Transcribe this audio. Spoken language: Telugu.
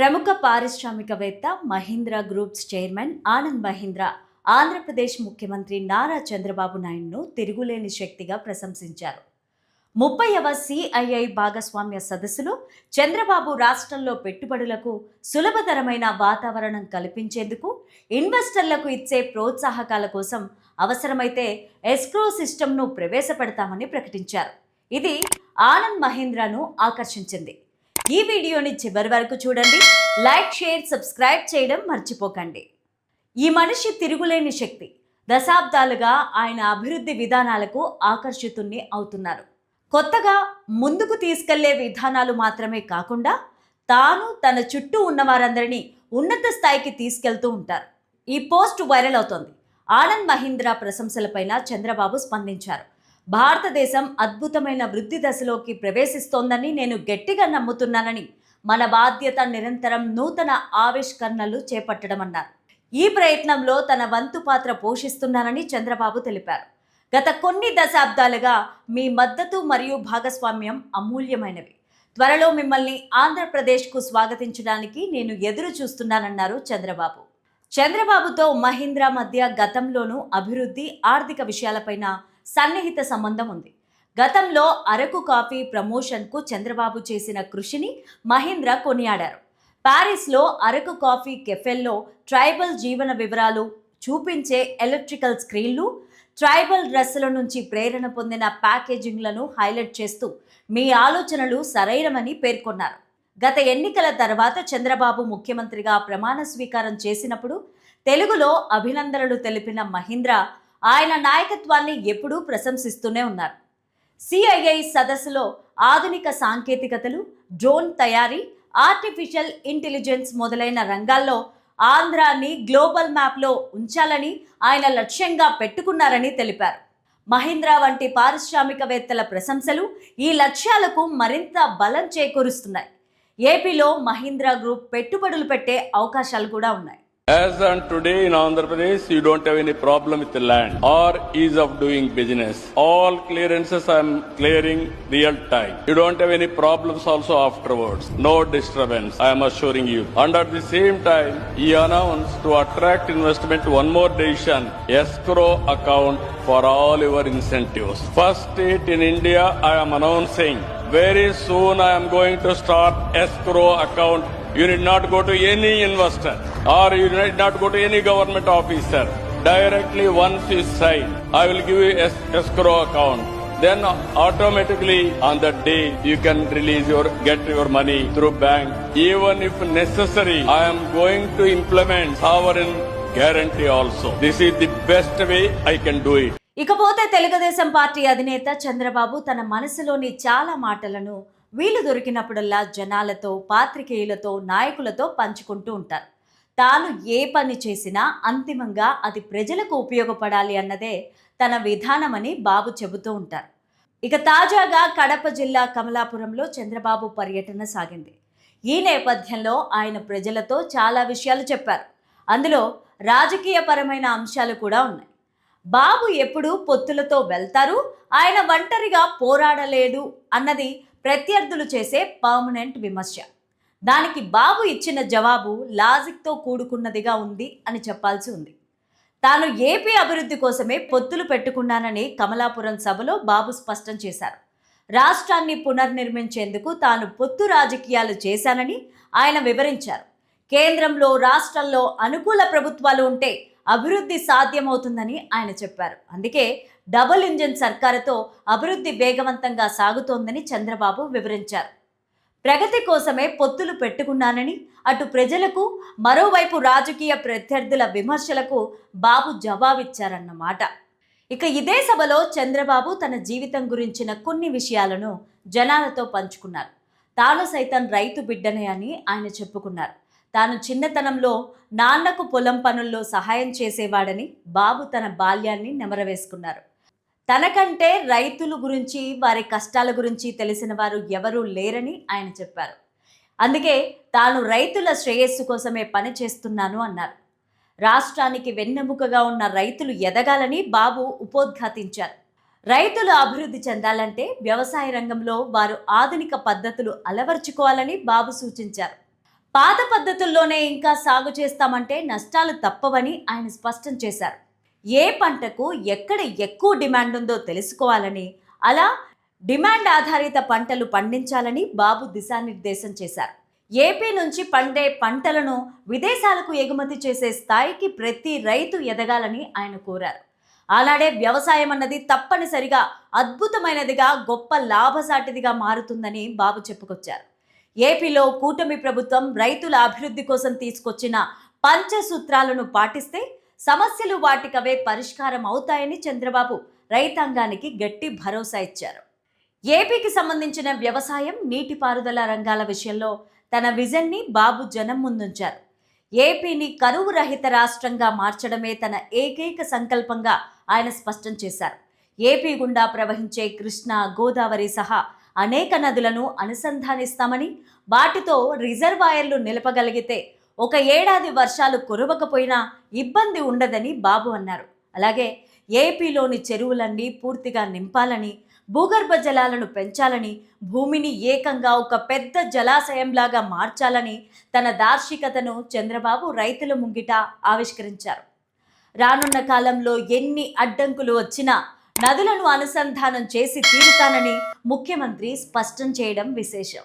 ప్రముఖ పారిశ్రామికవేత్త మహీంద్రా గ్రూప్స్ చైర్మన్ ఆనంద్ మహీంద్రా ఆంధ్రప్రదేశ్ ముఖ్యమంత్రి నారా చంద్రబాబు నాయుడును తిరుగులేని శక్తిగా ప్రశంసించారు. ముప్పైవ సిఐఐ భాగస్వామ్య సదస్సులో చంద్రబాబు రాష్ట్రంలో పెట్టుబడులకు సులభతరమైన వాతావరణం కల్పించేందుకు ఇన్వెస్టర్లకు ఇచ్చే ప్రోత్సాహకాల కోసం అవసరమైతే ఎస్క్రో సిస్టమ్ను ప్రవేశపెడతామని ప్రకటించారు. ఇది ఆనంద్ మహీంద్రాను ఆకర్షించింది. ఈ వీడియోని చివరి వరకు చూడండి. లైక్ షేర్ సబ్స్క్రైబ్ చేయడం మర్చిపోకండి. ఈ మనిషి తిరుగులేని శక్తి. దశాబ్దాలుగా ఆయన అభివృద్ధి విధానాలకు ఆకర్షితుణ్ణి అవుతున్నారు. కొత్తగా ముందుకు తీసుకెళ్ళే విధానాలు మాత్రమే కాకుండా తాను తన చుట్టూ ఉన్న వారందరినీ ఉన్నత స్థాయికి తీసుకెళ్తూ ఉంటారు. ఈ పోస్ట్ వైరల్ అవుతోంది. ఆనంద్ మహీంద్రా ప్రశంసలపైన చంద్రబాబు స్పందించారు. భారతదేశం అద్భుతమైన వృద్ధి దశలోకి ప్రవేశిస్తోందని నేను గట్టిగా నమ్ముతున్నానని మన బాధ్యత నిరంతరం నూతన ఆవిష్కరణలు చేపట్టడం అన్నారు ఈ ప్రయత్నంలో తన వంతు పాత్ర పోషిస్తున్నానని చంద్రబాబు తెలిపారు. గత కొన్ని దశాబ్దాలుగా మీ మద్దతు మరియు భాగస్వామ్యం అమూల్యమైనవి. త్వరలో మిమ్మల్ని ఆంధ్రప్రదేశ్కు స్వాగతించడానికి నేను ఎదురు చూస్తున్నానన్నారు చంద్రబాబు. చంద్రబాబుతో మహీంద్రా మధ్య గతంలోనూ అభివృద్ధి ఆర్థిక విషయాలపైన సన్నిహిత సంబంధం ఉంది. గతంలో అరకు కాఫీ ప్రమోషన్కు చంద్రబాబు చేసిన కృషిని మహీంద్ర కొనియాడారు. ప్యారిస్లో అరకు కాఫీ కెఫెల్లో ట్రైబల్ జీవన వివరాలు చూపించే ఎలక్ట్రికల్ స్క్రీన్లు ట్రైబల్ డ్రెస్సుల నుంచి ప్రేరణ పొందిన ప్యాకేజింగ్లను హైలైట్ చేస్తూ మీ ఆలోచనలు సరైనవని పేర్కొన్నారు. గత ఎన్నికల తర్వాత చంద్రబాబు ముఖ్యమంత్రిగా ప్రమాణ స్వీకారం చేసినప్పుడు తెలుగులో అభినందనలు తెలిపిన మహీంద్ర ఆయన నాయకత్వాన్ని ఎప్పుడూ ప్రశంసిస్తూనే ఉన్నారు. సిఐఐ సదస్సులో ఆధునిక సాంకేతికతలు డ్రోన్ తయారీ ఆర్టిఫిషియల్ ఇంటెలిజెన్స్ మొదలైన రంగాల్లో ఆంధ్రాని గ్లోబల్ మ్యాప్లో ఉంచాలని ఆయన లక్ష్యంగా పెట్టుకున్నారని తెలిపారు. మహీంద్రా వంటి పారిశ్రామికవేత్తల ప్రశంసలు ఈ లక్ష్యాలకు మరింత బలం చేకూరుస్తున్నాయి. ఏపీలో మహీంద్రా గ్రూప్ పెట్టుబడులు పెట్టే అవకాశాలు కూడా ఉన్నాయి. As on today in Andhra Pradesh, you don't have any problem with the land or ease of doing business. All clearances I am clearing real time. You don't have any problems also afterwards. No disturbance, I am assuring you. And at the same time, he announced to attract investment one more decision, escrow account for all your incentives. First state in India, I am announcing very soon I am going to start escrow account you need not go to any investor or you need not go to any government officer. Directly once you sign, I will give you es- escrow account. Then automatically on that day you can release your get your money through bank. Even if necessary, I am going to implement sovereign guarantee also. This is the best way I can do it. ఇకపోతే తెలుగుదేశం పార్టీ అధినేత చంద్రబాబు తన మనసులోని చాలా మాటలను వీలు దొరికినప్పుడల్లా జనాలతో పాత్రికేయులతో నాయకులతో పంచుకుంటూ ఉంటారు తాను ఏ పని చేసినా అంతిమంగా అది ప్రజలకు ఉపయోగపడాలి అన్నదే తన విధానమని బాబు చెబుతూ ఉంటారు. ఇక తాజాగా కడప జిల్లా కమలాపురంలో చంద్రబాబు పర్యటన సాగింది. ఈ నేపథ్యంలో ఆయన ప్రజలతో చాలా విషయాలు చెప్పారు. అందులో రాజకీయపరమైన అంశాలు కూడా ఉన్నాయి. బాబు ఎప్పుడు పొత్తులతో వెళ్తారు ఆయన ఒంటరిగా పోరాడలేడు అన్నది ప్రత్యర్థులు చేసే పర్మనెంట్ విమర్శ. దానికి బాబు ఇచ్చిన జవాబు లాజిక్తో కూడుకున్నదిగా ఉంది అని చెప్పాల్సి ఉంది. తాను ఏపీ అభివృద్ధి కోసమే పొత్తులు పెట్టుకున్నానని కమలాపురం సభలో బాబు స్పష్టం చేశారు. రాష్ట్రాన్ని పునర్నిర్మించేందుకు తాను పొత్తు రాజకీయాలు చేశానని ఆయన వివరించారు. కేంద్రంలో రాష్ట్రంలో అనుకూల ప్రభుత్వాలు ఉంటే అభివృద్ధి సాధ్యమవుతుందని ఆయన చెప్పారు. అందుకే డబుల్ ఇంజిన్ సర్కారుతో అభివృద్ధి వేగవంతంగా సాగుతోందని చంద్రబాబు వివరించారు. ప్రగతి కోసమే పొత్తులు పెట్టుకున్నానని అటు ప్రజలకు మరోవైపు రాజకీయ ప్రత్యర్థుల విమర్శలకు బాబు జవాబిచ్చారన్నమాట. ఇక ఇదే సభలో చంద్రబాబు తన జీవితం గురించిన కొన్ని విషయాలను జనాలతో పంచుకున్నారు. తాను సైతం రైతు బిడ్డనే అని ఆయన చెప్పుకున్నారు. తాను చిన్నతనంలో నాన్నకు పొలం పనుల్లో సహాయం చేసేవాడని బాబు తన బాల్యాన్ని నెమరవేసుకున్నారు. తనకంటే రైతుల గురించి వారి కష్టాల గురించి తెలిసిన వారు ఎవరూ లేరని ఆయన చెప్పారు. అందుకే తాను రైతుల శ్రేయస్సు కోసమే పని చేస్తున్నాను అన్నారు. రాష్ట్రానికి వెన్నెముకగా ఉన్న రైతులు ఎదగాలని బాబు ఉపోద్ఘాతించారు. రైతులు అభివృద్ధి చెందాలంటే వ్యవసాయ రంగంలో వారు ఆధునిక పద్ధతులు అలవర్చుకోవాలని బాబు సూచించారు. పాత పద్ధతుల్లోనే ఇంకా సాగు చేస్తామంటే నష్టాలు తప్పవని ఆయన స్పష్టం చేశారు. ఏ పంటకు ఎక్కడ ఎక్కువ డిమాండ్ ఉందో తెలుసుకోవాలని అలా డిమాండ్ ఆధారిత పంటలు పండించాలని బాబు దిశానిర్దేశం చేశారు. ఏపీ నుంచి పండే పంటలను విదేశాలకు ఎగుమతి చేసే స్థాయికి ప్రతి రైతు ఎదగాలని ఆయన కోరారు. ఆనాడే వ్యవసాయం అన్నది తప్పనిసరిగా అద్భుతమైనదిగా గొప్ప లాభసాటిదిగా మారుతుందని బాబు చెప్పుకొచ్చారు. ఏపీలో కూటమి ప్రభుత్వం రైతుల అభివృద్ధి కోసం తీసుకొచ్చిన పంచసూత్రాలను పాటిస్తే సమస్యలు వాటికవే పరిష్కారం అవుతాయని చంద్రబాబు రైతాంగానికి గట్టి భరోసా ఇచ్చారు. ఏపీకి సంబంధించిన వ్యవసాయం నీటిపారుదల రంగాల విషయంలో తన విజన్ని బాబు జనం ముందుంచారు. ఏపీని కరువు రహిత రాష్ట్రంగా మార్చడమే తన ఏకైక సంకల్పంగా ఆయన స్పష్టం చేశారు. ఏపీ గుండా ప్రవహించే కృష్ణా గోదావరి సహా అనేక నదులను అనుసంధానిస్తామని వాటితో రిజర్వాయర్లు నిలపగలిగితే ఒక ఏడాది వర్షాలు కురవకపోయినా ఇబ్బంది ఉండదని బాబు అన్నారు. అలాగే ఏపీలోని చెరువులన్నీ పూర్తిగా నింపాలని భూగర్భ జలాలను పెంచాలని భూమిని ఏకంగా ఒక పెద్ద జలాశయంలాగా మార్చాలని తన దార్శికతను చంద్రబాబు రైతుల ముంగిట ఆవిష్కరించారు. రానున్న కాలంలో ఎన్ని అడ్డంకులు వచ్చినా నదులను అనుసంధానం చేసి తీరుతానని ముఖ్యమంత్రి స్పష్టం చేయడం విశేషం.